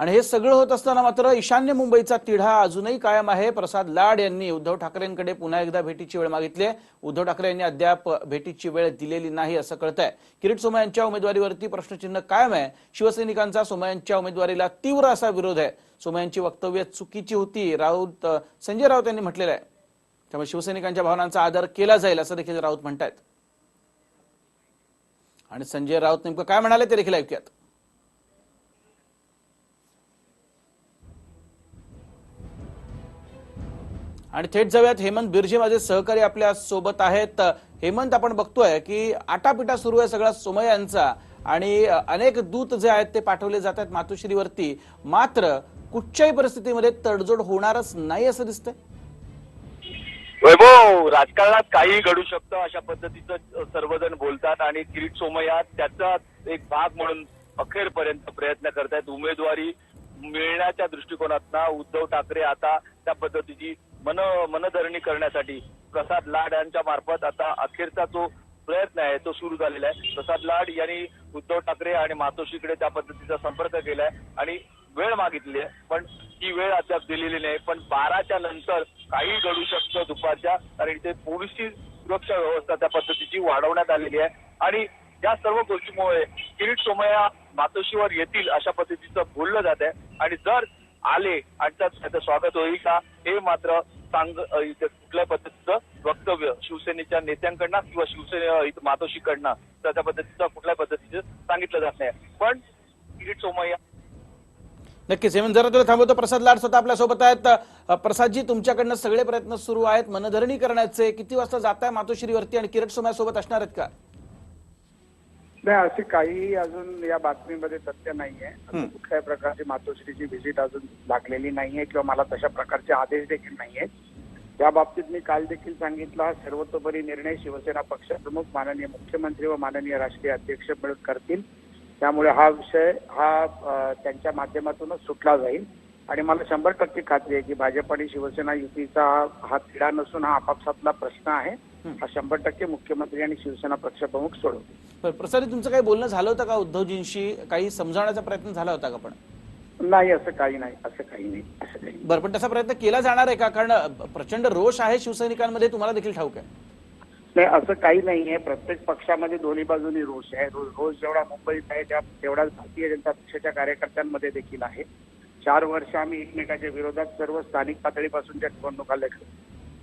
आणि हे सगळं होत असताना मात्र ईशान्य मुंबईचा तिढा अजूनही कायम आहे. प्रसाद लाड यांनी उद्धव ठाकरेंकडे पुन्हा एकदा भेटीची वेळ मागितली आहे. उद्धव ठाकरे यांनी अद्याप भेटीची वेळ दिलेली नाही असं कळत आहे किरीट सोमय्या यांच्या उमेदवारीवरती प्रश्नचिन्ह कायम आहे. शिवसैनिकांचा सोमय्या यांच्या उमेदवारीला तीव्र असा विरोध आहे. सोमय्या यांची वक्तव्य चुकीची होती. राऊत संजय राऊत यांनी म्हटलेलं आहे. त्यामुळे शिवसैनिकांच्या भावनांचा आदर केला जाईल असं देखील राऊत म्हणतायत. आणि संजय राऊत नेमकं काय म्हणाले ते देखील ऐकूयात. आणि थेट जाऊयात. हेमंत बिर्जे माझे सहकारी आपल्यासोबत आहेत. हेमंत आपण बघतोय की आटापिटा सुरू आहे सगळा सोमयांचा आणि अनेक दूत जे आहेत ते पाठवले जात आहेत मातोश्रीवरती. मात्र कुठच्याही परिस्थितीमध्ये तडजोड होणारच नाही असं दिसतंय? वैभव राजकारणात काही घडू शकतं अशा पद्धतीचं सर्वजण बोलतात आणि किरीट सोमया त्याचा एक भाग म्हणून अखेरपर्यंत प्रयत्न करतायत. उमेदवारी मिळण्याच्या दृष्टिकोनातनं उद्धव ठाकरे आता त्या पद्धतीची मन मनधरणी करण्यासाठी प्रसाद लाड यांच्या मार्फत आता अखेरचा जो प्रयत्न आहे तो सुरू झालेला आहे. प्रसाद लाड यांनी उद्धव ठाकरे आणि मातोश्रीकडे त्या पद्धतीचा संपर्क केलाय आणि वेळ मागितली आहे. पण ती वेळ अद्याप दिलेली नाही. पण बाराच्या नंतर काही घडू शकतं दुपारच्या कारण इथे पोलिसची सुरक्षा व्यवस्था त्या पद्धतीची वाढवण्यात आलेली आहे. आणि या सर्व गोष्टीमुळे किरीट सोमय्या मातोश्रीवर येतील अशा पद्धतीचं बोललं जात आहे आणि जर आले आणि त्यात त्याचं स्वागत होईल का हे मात्र सांग कुठल्या पद्धतीचं वक्तव्य शिवसेनेच्या नेत्यांकडनं किंवा शिवसेने मातोशीकडनं मातोश्रीकडनं तर त्या पद्धतीचं कुठल्या पद्धतीचं सांगितलं जात नाही. पण किरीट सोमय्या नक्कीच हेमंत जरा तुला थांबवतो. प्रसाद लाड स्वतः आपल्यासोबत आहेत प्रसादजी तुमच्याकडनं सगळे प्रयत्न सुरू आहेत. मनधरणी करण्याचे किती वाजता जात आहे मातोश्रीवरती आणि किरट सोमया सोबत असणार आहेत का? नाही असे काही अजून या बातमीमध्ये तथ्य नाहीये. कुठल्याही प्रकारची मातोश्रीची व्हिजिट अजून लागलेली नाहीये किंवा मला तशा प्रकारचे आदेश देखील नाहीये. या बाबतीत मी काल देखील सांगितलं हा सर्वतोपरी निर्णय शिवसेना पक्षप्रमुख माननीय मुख्यमंत्री व माननीय राष्ट्रीय अध्यक्ष मिळून करतील. त्यामुळे हा विषय हा अ, त्यांच्या माध्यमातूनच सुटला जाईल. आणि मला शंभर टक्के खात्री आहे की भाजप आणि शिवसेना युतीचा हा- हा तिढा नसून हा आपापसातला प्रश्न आहे. हा शंभर टक्के मुख्यमंत्री आणि शिवसेना पक्षप्रमुख सोडवतील. प्रसादजी तुमचं काही बोलणं झालं होतं का उद्धवजींशी? काही समजावण्याचा प्रयत्न झाला होता का पण? नाही असं काही नाही असं काही नाही असं काही नाही. बरं पण तसा प्रयत्न केला जाणार आहे का? कारण प्रचंड रोष आहे शिवसैनिकांमध्ये तुम्हाला देखील ठाऊक आहे. नाही असं काही नाहीये प्रत्येक पक्षामध्ये दोन्ही बाजूनी रोष आहे. रोज जेवढा मुंबईत आहे त्या तेवढाच भारतीय जनता पक्षाच्या कार्यकर्त्यांमध्ये देखील आहे. चार वर्ष आम्ही एकमेकाच्या विरोधात सर्व स्थानिक पातळीपासूनच्या निवडणुका लढलो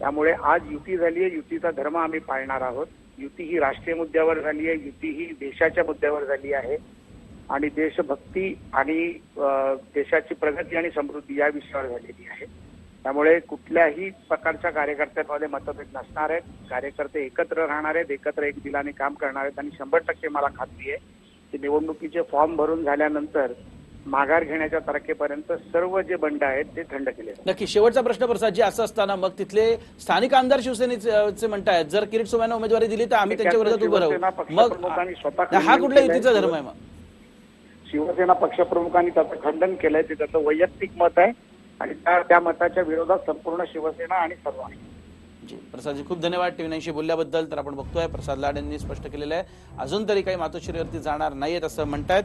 त्यामुळे आज युती झाली आहे युतीचा धर्म आम्ही पाळणार आहोत. युती ही राष्ट्रीय मुद्द्यावर झाली आहे युती ही देशाच्या मुद्द्यावर झाली आहे. आणि देशभक्ती आणि देशाची प्रगती आणि समृद्धी या विषयावर झालेली आहे. त्यामुळे कुठल्याही प्रकारच्या कार्यकर्त्यांमध्ये मतभेद नसणार आहेत. कार्यकर्ते एकत्र राहणार आहेत एकत्र एक दिलाने काम करणार आहेत. आणि शंभर टक्के मला खात्री आहे की निवडणुकीचे फॉर्म भरून झाल्यानंतर माघार घेण्याच्या तारखेपर्यंत सर्व जे बंड आहेत ते थंड केले. नक्की शेवटचा प्रश्न प्रसादजी असं असताना मग तिथले स्थानिक आमदार शिवसेनेचे म्हणतायत जर किरीट सोमयानं उमेदवारी दिली तर आम्ही त्यांच्या विरोधात उभं राहू. मग हा कुठल्या. युतीचा धर्म आहे मग. शिवसेना पक्षप्रमुखांनी त्याचं खंडन केलंय ते त्याचं वैयक्तिक मत आहे आणि त्या त्या मताच्या विरोधात संपूर्ण शिवसेना आणि सर्व आहे. जी प्रसादजी खूप धन्यवाद टीव्ही नाईनशी बोलल्याबद्दल. तर आपण बघतोय प्रसाद लाड यांनी स्पष्ट केलेलं आहे. अजून तरी काही मातोश्रीवरती जाणार नाहीयेत असं म्हणतायत.